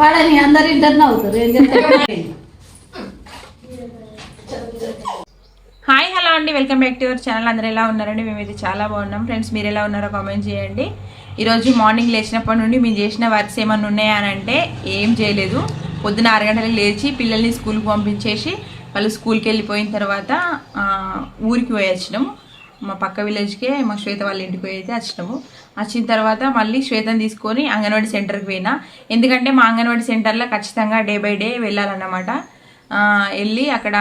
వాడని అందరు ఇంటర్నే అవుతారు. ఏం చెప్తారు హాయ్ హలో అండి. Welcome back to your channel. అందరూ ఎలా ఉన్నారండి? మేమైతే చాలా బాగున్నాం. ఫ్రెండ్స్ మీరు ఎలా ఉన్నారో కామెంట్ చేయండి. ఈరోజు మార్నింగ్ లేచినప్పటి నుండి మేము చేసిన వర్క్స్ ఏమన్నా ఉన్నాయా అని అంటే ఏం చేయలేదు. పొద్దున ఆరు గంటలకు లేచి పిల్లల్ని స్కూల్కి పంపించేసి వాళ్ళు స్కూల్కి వెళ్ళిపోయిన తర్వాత ఊరికి పోయి వచ్చినాము మా పక్క విలేజ్కే మా శ్వేత వాళ్ళ ఇంటికి పోయి అయితే వచ్చినాము. వచ్చిన తర్వాత మళ్ళీ శ్వేతను తీసుకొని అంగన్వాడీ సెంటర్కి పోయినా. ఎందుకంటే మా అంగన్వాడీ సెంటర్లో ఖచ్చితంగా డే బై డే వెళ్ళాలన్నమాట. వెళ్ళి అక్కడ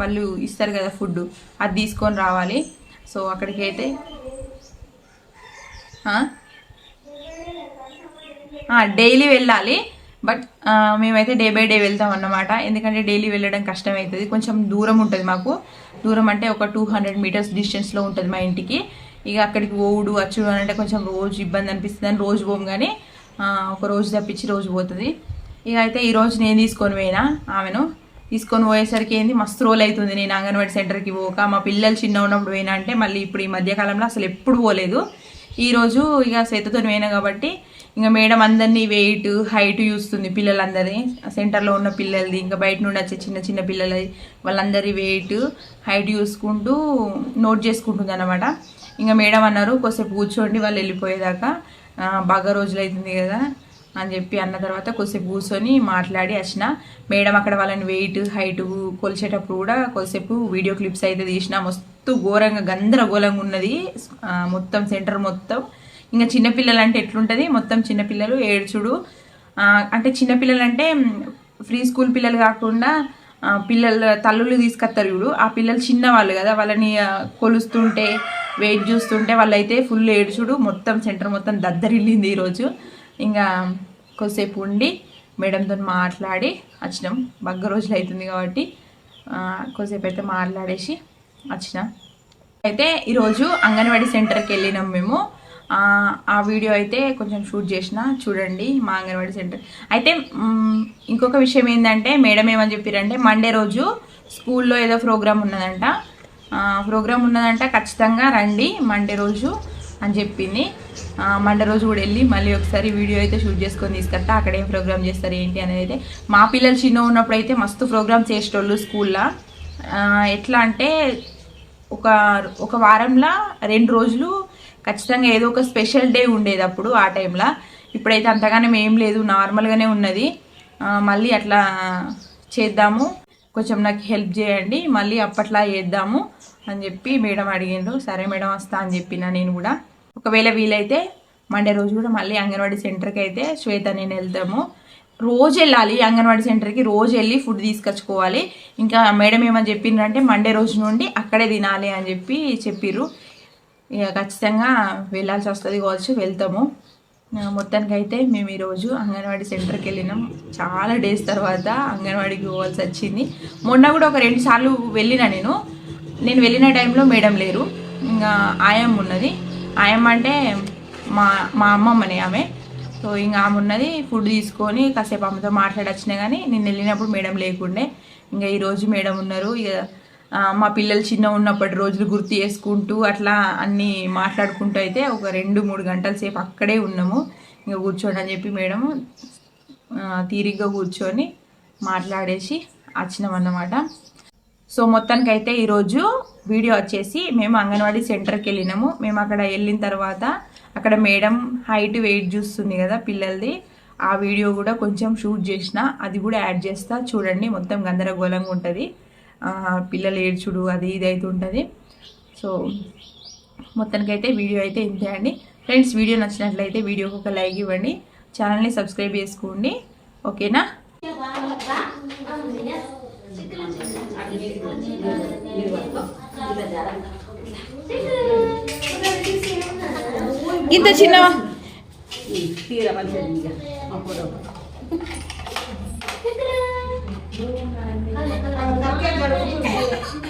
వాళ్ళు ఇస్తారు కదా ఫుడ్ అది తీసుకొని రావాలి. సో అక్కడికి అయితే డైలీ వెళ్ళాలి. బట్ మేమైతే డే బై డే వెళ్తాం అన్నమాట ఎందుకంటే డైలీ వెళ్ళడం కష్టం అవుతుంది కొంచెం దూరం ఉంటుంది మాకు. దూరం అంటే ఒక టూ హండ్రెడ్ మీటర్స్ డిస్టెన్స్లో ఉంటుంది మా ఇంటికి. ఇక అక్కడికి పోవుడు వచ్చుడు అని అంటే కొంచెం రోజు ఇబ్బంది అనిపిస్తుంది అని రోజు పోము కానీ ఒక రోజు తప్పించి రోజు పోతుంది. ఇక అయితే ఈరోజు నేను తీసుకొని పోయినా ఆమెను. తీసుకొని పోయేసరికి ఏంది మస్తు రోల్ అవుతుంది నేను అంగన్వాడీ సెంటర్కి పోక మా పిల్లలు చిన్న ఉన్నప్పుడు పోయినా అంటే మళ్ళీ ఇప్పుడు ఈ మధ్యకాలంలో అసలు ఎప్పుడు పోలేదు. ఈరోజు ఇక శ్వేతతో పోయినా కాబట్టి ఇంకా మేడం అందరినీ వెయిట్ హైట్ చూస్తుంది పిల్లలందరినీ. సెంటర్లో ఉన్న పిల్లలది ఇంకా బయట నుండి వచ్చే చిన్న చిన్న పిల్లలది వాళ్ళందరి వెయిట్ హైట్ చూసుకుంటూ నోట్ చేసుకుంటుంది అనమాట ఇంకా మేడం అన్నారు కొద్దిసేపు కూర్చోండి వాళ్ళు వెళ్ళిపోయేదాకా బాగా రోజులు అవుతుంది కదా అని చెప్పి అన్న తర్వాత కొద్దిసేపు కూర్చొని మాట్లాడి వచ్చిన మేడం అక్కడ వాళ్ళని వెయిట్ హైట్ కొలిచేటప్పుడు కూడా కొద్దిసేపు వీడియో క్లిప్స్ అయితే తీసిన. మస్తు ఘోరంగా గందరగోళంగా ఉన్నది. మొత్తం సెంటర్ మొత్తం. ఇంకా చిన్నపిల్లలు అంటే ఎట్లుంటుంది? మొత్తం చిన్నపిల్లలు ఏడ్చుడు. అంటే చిన్నపిల్లలు అంటే ఫ్రీ స్కూల్ పిల్లలు కాకుండా పిల్లలు తల్లులు తీసుకొస్తారు చూడు. ఆ పిల్లలు చిన్నవాళ్ళు కదా వాళ్ళని కొలుస్తుంటే వెయిట్ చూస్తుంటే వాళ్ళైతే ఫుల్ ఏడ్చుడు. మొత్తం సెంటర్ మొత్తం దద్దరిల్లింది ఈరోజు. ఇంకా కొద్దిసేపు ఉండి మేడంతో మాట్లాడి వచ్చినాం. బగ్గ రోజులు అవుతుంది కాబట్టి కొద్దిసేపు అయితే మాట్లాడేసి వచ్చినాం. అయితే ఈరోజు అంగన్వాడీ సెంటర్కి వెళ్ళినాం మేము. ఆ, వీడియో అయితే కొంచెం షూట్ చేసిన చూడండి మా అంగన్వాడీ సెంటర్. అయితే ఇంకొక విషయం ఏంటంటే మేడం ఏమని చెప్పారంటే మండే రోజు స్కూల్లో ఏదో ప్రోగ్రామ్ ఉన్నదంట. ప్రోగ్రామ్ ఉన్నదంట ఖచ్చితంగా రండి మండే రోజు అని చెప్పింది. మండే రోజు కూడా వెళ్ళి మళ్ళీ ఒకసారి వీడియో అయితే షూట్ చేసుకొని తీసుకొస్తా అక్కడ ఏం ప్రోగ్రామ్ చేస్తారు ఏంటి అనేది అయితే. మా పిల్లలు చిన్న ఉన్నప్పుడు అయితే మస్తు ప్రోగ్రామ్ చేసేటోళ్ళు స్కూల్లో. ఎట్లా అంటే ఒక ఒక వారంలో రెండు రోజులు ఖచ్చితంగా ఏదో ఒక స్పెషల్ డే ఉండేది అప్పుడు ఆ టైంలో. ఇప్పుడైతే అంతగానే ఏం లేదు నార్మల్గానే ఉన్నది. మళ్ళీ అట్లా చేద్దాము. కొంచెం నాకు హెల్ప్ చేయండి మళ్ళీ అప్పట్లా చేద్దాము అని చెప్పి మేడం అడిగిండ్రు. సరే మేడం వస్తా అని చెప్పిన నేను కూడా. ఒకవేళ వీలైతే మండే రోజు కూడా మళ్ళీ అంగన్వాడీ సెంటర్కి అయితే శ్వేత నేను వెళ్తాము. రోజు వెళ్ళాలి అంగన్వాడీ సెంటర్కి రోజు వెళ్ళి ఫుడ్ తీసుకొచ్చుకోవాలి. ఇంకా మేడం ఏమని చెప్పిండ్రంటే మండే రోజు నుండి అక్కడే తినాలి అని చెప్పి చెప్పిర్రు. ఇక ఖచ్చితంగా వెళ్ళాల్సి వస్తుంది కావచ్చు వెళ్తాము. మొత్తానికి అయితే మేము ఈరోజు అంగన్వాడీ సెంటర్కి వెళ్ళినాం. చాలా డేస్ తర్వాత అంగన్వాడీకి పోవాల్సి వచ్చింది. మొన్న కూడా ఒక రెండు సార్లు వెళ్ళిన నేను. నేను వెళ్ళిన టైంలో మేడం లేరు. ఇంకా ఆయమ్మ ఉన్నది. ఆయమ్మ అంటే మా మా అమ్మమ్మని ఆమె. సో ఇంకా ఆమె ఉన్నది. ఫుడ్ తీసుకొని కాసేపు ఆమెతో మాట్లాడొచ్చినా కానీ నేను వెళ్ళినప్పుడు మేడం లేకుండే. ఇంకా ఈరోజు మేడం ఉన్నారు. ఇక మా పిల్లలు చిన్న ఉన్నప్పటి రోజులు గుర్తు చేసుకుంటూ అట్లా అన్నీ మాట్లాడుకుంటూ అయితే ఒక రెండు మూడు గంటల సేపు అక్కడే ఉన్నాము. ఇంకా కూర్చోండి అని చెప్పి మేడం తీరిగ్గా కూర్చొని మాట్లాడేసి వచ్చినాం అన్నమాట సో మొత్తానికైతే ఈరోజు వీడియో వచ్చేసి మేము అంగన్వాడీ సెంటర్కి వెళ్ళినాము. మేము అక్కడ వెళ్ళిన తర్వాత అక్కడ మేడం హైట్ వెయిట్ చూస్తుంది కదా పిల్లలది. ఆ వీడియో కూడా కొంచెం షూట్ చేసిన అది కూడా యాడ్ చేస్తా. చూడండి మొత్తం గందరగోళంగా ఉంటుంది. పిల్లలు ఏడ్చుడు అది ఇది అయితే ఉంటుంది. సో మొత్తానికైతే వీడియో అయితే ఇంతే అండి. ఫ్రెండ్స్ వీడియో నచ్చినట్లయితే వీడియోకి ఒక లైక్ ఇవ్వండి. ఛానల్ని సబ్స్క్రైబ్ చేసుకోండి. ఓకేనా? ఇంత చిన్న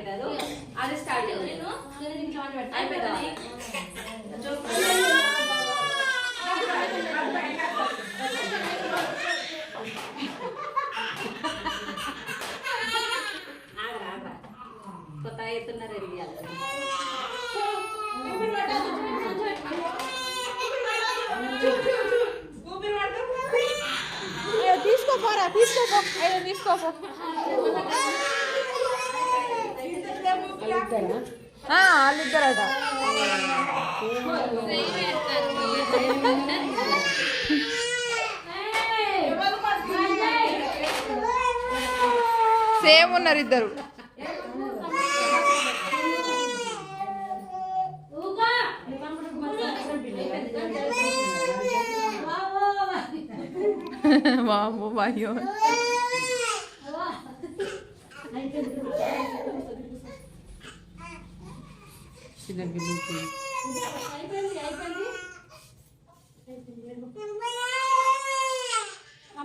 అంటారు అది స్టార్ట్ ఆగరా ఆగరా. కొత్త తీసుకోపోరా తీసుకోపో తీసుకోపో వాళ్ళిద్దరట. సేమ్ ఉన్నారు ఇద్దరు. బాబు బాయ్యో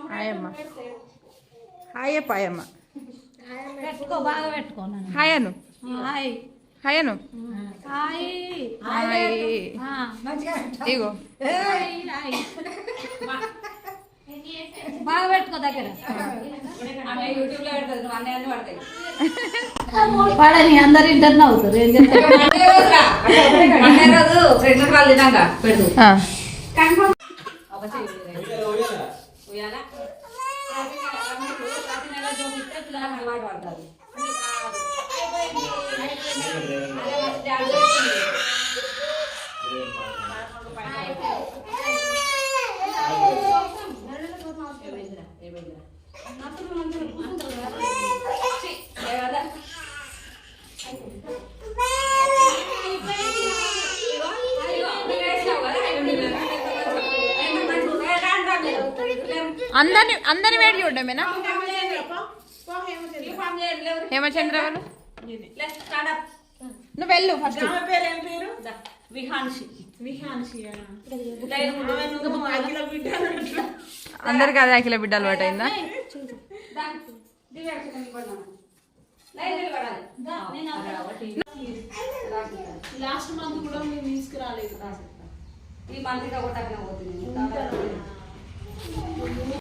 హాయమ్మ హాయ్ పాయమ్మ పెట్టుకో బాగా పెట్టుకో నన్ను. హాయ్ అను. హాయ్. హాయ్ ఇగో. బాగా పెట్టుకో దగ్గర. పడని అందరు ఇంటర్ అవుతారు ఏం చెప్తారు అందరిని అందరిని వేడి చూడమేనా. హేమచంద్ర వాళ్ళు. నువ్వు వెళ్ళు ఫస్ట్. అందరికి అదే అఖిల బిడ్డ అలవాటు లాస్ట్ మంత్ కూడా మేము తీసుకురాలేదు ఈ మంత్రిగా కొట్టకనే పోతుంది.